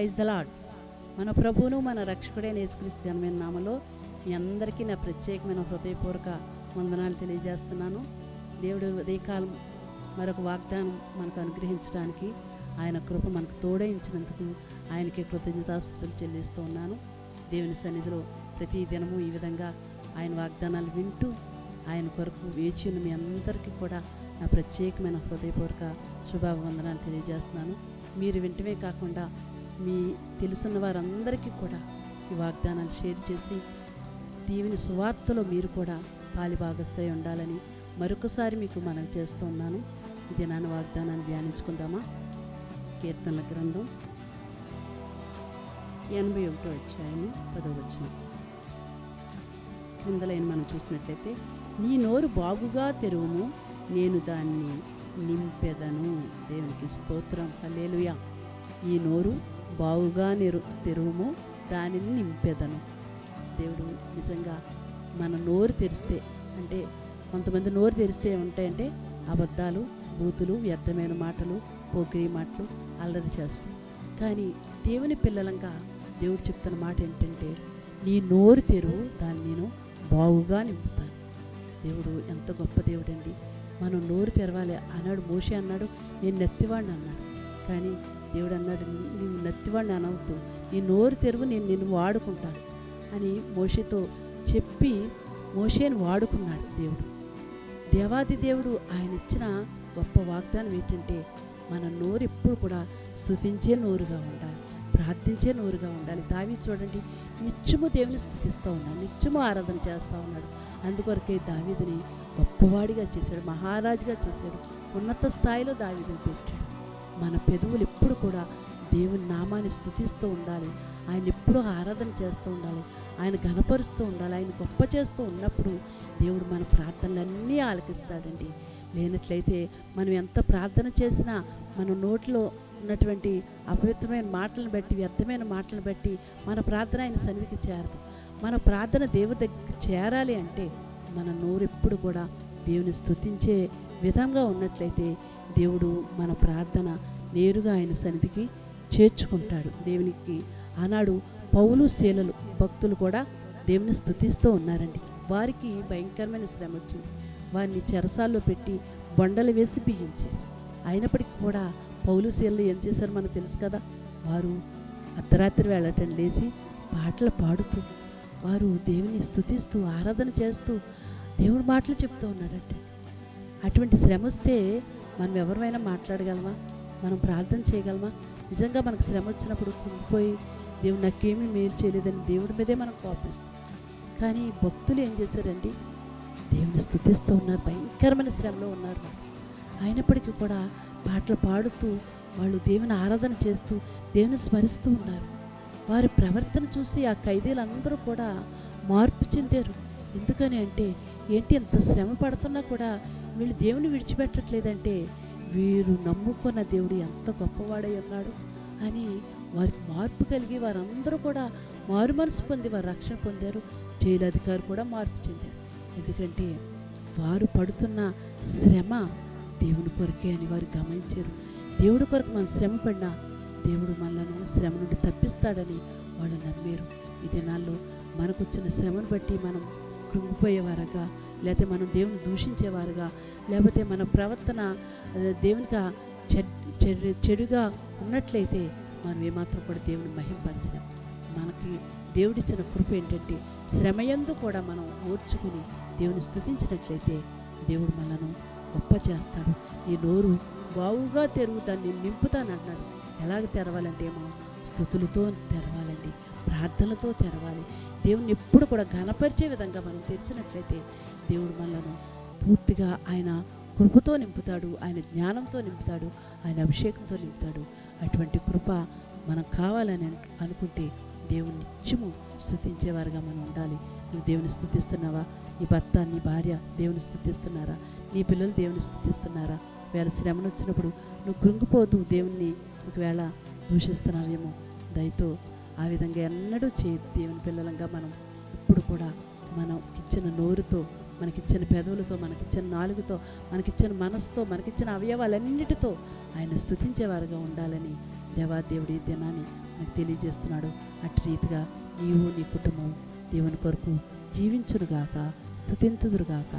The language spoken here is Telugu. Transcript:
ప్రైజ్ ద లాడ్ మన ప్రభువును మన రక్షకుడైన యేసుక్రీస్తు ఘనమైన నామలో మీ అందరికీ నా ప్రత్యేకమైన హృదయపూర్వక వందనాలు తెలియజేస్తున్నాను. దేవుడు ఉదయకాలం మరొక వాగ్దానం మనకు అనుగ్రహించడానికి ఆయన కృప మనకు తోడయించినందుకు ఆయనకి కృతజ్ఞతాస్తుతులు చెల్లిస్తూ ఉన్నాను. దేవుని సన్నిధిలో ప్రతి దినము ఈ విధంగా ఆయన వాగ్దానాలు వింటూ ఆయన కొరకు వేచి ఉన్న మీ అందరికీ కూడా నా ప్రత్యేకమైన హృదయపూర్వక శుభాభివందనాలు తెలియజేస్తున్నాను. మీరు వింటమే కాకుండా మీ తెలుసున్న వారందరికీ కూడా ఈ వాగ్దానాలు షేర్ చేసి దీవిని సువార్తలో మీరు కూడా పాలిభాగస్థై ఉండాలని మరొకసారి మీకు మనవి చేస్తూ ఉన్నాను. వాగ్దానాన్ని ధ్యానించుకుందామా? కీర్తనల గ్రంథం ఎనభై ఒకటో అధ్యాయము పదో వచ్చిన క్రిందలైన మనం చూసినట్లయితే నీ నోరు బాగుగా తెరువుము నేను దాన్ని నింపెదను. దేవునికి స్తోత్రం. హల్లెలూయా. ఈ నోరు బావుగా నిరు తెరువుము దానిని నింపెదను. దేవుడు నిజంగా మన నోరు తెరిస్తే అంటే కొంతమంది నోరు తెరిస్తే ఉంటాయంటే అబద్ధాలు బూతులు వ్యర్థమైన మాటలు పోకిరి మాటలు అల్లరి చేస్తాయి కానీ దేవుని పిల్లలంగా దేవుడు చెప్తున్న మాట ఏంటంటే నీ నోరు తెరువు దాన్ని నేను బావుగా నింపుతాను. దేవుడు ఎంత గొప్ప దేవుడండి. మనం నోరు తెరవాలి అన్నాడు మోషే అన్నాడు నేను నెత్తివాడిని అన్నాడు. కానీ దేవుడు అన్నాడు నీవు నత్తివాడిని అనవద్దు. నీ నోరు తెరువు నేను నిన్ను వాడుకుంటాను అని మోషేతో చెప్పి మోషేని వాడుకున్నాడు దేవుడు. దేవాది దేవుడు ఆయన ఇచ్చిన గొప్ప వాగ్దానం ఏంటంటే మన నోరు ఎప్పుడు కూడా స్థుతించే నోరుగా ఉండాలి ప్రార్థించే నోరుగా ఉండాలి. దావి చూడండి నిత్యము దేవుని స్థుతిస్తూ ఉన్నాడు నిత్యము ఆరాధన చేస్తూ ఉన్నాడు. అందుకొరకే దావీదిని గొప్పవాడిగా చేశాడు మహారాజుగా చేశాడు ఉన్నత స్థాయిలో దావీదిని పెట్టాడు. మన పెదవులు ఎప్పుడు కూడా దేవుని నామాన్ని స్థుతిస్తూ ఉండాలి. ఆయన ఎప్పుడూ ఆరాధన చేస్తూ ఉండాలి. ఆయన గణపరుస్తూ ఉండాలి. ఆయన గొప్ప చేస్తూ ఉన్నప్పుడు దేవుడు మన ప్రార్థనలన్నీ ఆలకిస్తాడండి. లేనట్లయితే మనం ఎంత ప్రార్థన చేసినా మన నోట్లో ఉన్నటువంటి అపవిత్రమైన మాటలను బట్టి వ్యర్థమైన మాటలను బట్టి మన ప్రార్థన ఆయన సన్నిధికి చేరదు. మన ప్రార్థన దేవుడి దగ్గరికి చేరాలి అంటే మన నోరు ఎప్పుడు కూడా దేవుని స్థుతించే విధంగా ఉన్నట్లయితే దేవుడు మన ప్రార్థన నేరుగా ఆయన సన్నిధికి చేర్చుకుంటాడు. దేవునికి ఆనాడు పౌలు శీలలు భక్తులు కూడా దేవుని స్థుతిస్తూ ఉన్నారండి. వారికి భయంకరమైన శ్రమ వచ్చింది. వారిని చెరసాల్లో పెట్టి బొండలు వేసి బిగించారు. అయినప్పటికీ కూడా పౌలు శీలలు ఏం చేశారు మనకు తెలుసు కదా? వారు అర్ధరాత్రి వెళ్ళటం లేచి పాటలు పాడుతూ వారు దేవుని స్థుతిస్తూ ఆరాధన చేస్తూ దేవుడి మాటలు చెప్తూ ఉన్నారంటే అటువంటి శ్రమ వస్తే మనం ఎవరివైనా మాట్లాడగలమా? మనం ప్రార్థన చేయగలమా? నిజంగా మనకు శ్రమ వచ్చినప్పుడు కుంగిపోయి దేవుడు నాకేమీ మేలు చేయలేదని దేవుడి మీదే మనం కోపిస్తాం కానీ భక్తులు ఏం చేశారండి? దేవుని స్థుతిస్తూ ఉన్నారు భయంకరమైన శ్రమలో ఉన్నారు. అయినప్పటికీ కూడా పాటలు పాడుతూ వాళ్ళు దేవుని ఆరాధన చేస్తూ దేవుని స్మరిస్తూ ఉన్నారు. వారి ప్రవర్తన చూసి ఆ ఖైదీలందరూ కూడా మార్పు చెందారు. ఎందుకని అంటే ఏంటి ఎంత శ్రమ పడుతున్నా కూడా వీళ్ళు దేవుని విడిచిపెట్టట్లేదంటే వీరు నమ్ముకున్న దేవుడు ఎంత గొప్పవాడై ఉన్నాడు అని వారికి మార్పు కలిగి వారందరూ కూడా మారు మనసు పొంది వారు రక్షణ పొందారు. జైలు అధికారి కూడా మార్పు చెందారు. ఎందుకంటే వారు పడుతున్న శ్రమ దేవుని కొరకే అని వారు గమనించారు. దేవుడి కొరకు మనం శ్రమ పడినా దేవుడు మనలను శ్రమ నుండి తప్పిస్తాడని వాళ్ళు నమ్మారు. ఈ దినాల్లో మనకు వచ్చిన శ్రమను బట్టి మనం కృంగిపోయేవారుగా లేకపోతే మనం దేవుని దూషించేవారుగా లేకపోతే మన ప్రవర్తన దేవునిగా దేవునికి చెడు చెడుగా ఉన్నట్లయితే మనం ఏమాత్రం కూడా దేవుని మహింపరచలేం. మనకి దేవుడిచ్చిన కృప ఏంటంటే శ్రమయందు కూడా మనం ఓర్చుకుని దేవుని స్థుతించినట్లయితే దేవుడు మనను గొప్ప చేస్తాడు. ఈ నోరు బావుగా తెరుగు దాన్ని నింపుతానంటున్నాడు. ఎలాగ తెరవాలంటే మనం స్థుతులతో తెరవాలండి. ప్రార్థనలతో తెరవాలి. దేవుని ఎప్పుడు కూడా ఘనపరిచే విధంగా మనం తెరిచినట్లయితే దేవుడు మనలను పూర్తిగా ఆయన కృపతో నింపుతాడు ఆయన జ్ఞానంతో నింపుతాడు ఆయన అభిషేకంతో నింపుతాడు. అటువంటి కృప మనం కావాలని అనుకుంటే దేవుని నిత్యము స్థుతించేవారుగా మనం ఉండాలి. నువ్వు దేవుని స్థుతిస్తున్నావా? నీ భర్త నీ భార్య దేవుని స్థుతిస్తున్నారా? నీ పిల్లలు దేవుని స్థుతిస్తున్నారా? వేళ శ్రమను వచ్చినప్పుడు నువ్వు కృంగిపోతూ దేవుణ్ణి ఒకవేళ దూషిస్తున్నావేమో దయతో ఆ విధంగా ఎన్నడూ చేయదు దేవుని పిల్లలంగా మనం. ఇప్పుడు కూడా మనం ఇచ్చిన నోరుతో మనకిచ్చిన పెదవులతో మనకిచ్చిన నాలుగుతో మనకిచ్చిన మనసుతో మనకిచ్చిన అవయవాలన్నిటితో ఆయన స్థుతించేవారుగా ఉండాలని దేవాదేవుడి దినాన్ని మనకు తెలియజేస్తున్నాడు. అటు రీతిగా నీవు నీ కుటుంబం దేవుని కొరకు జీవించునుగాక స్థుతించుదురుగాక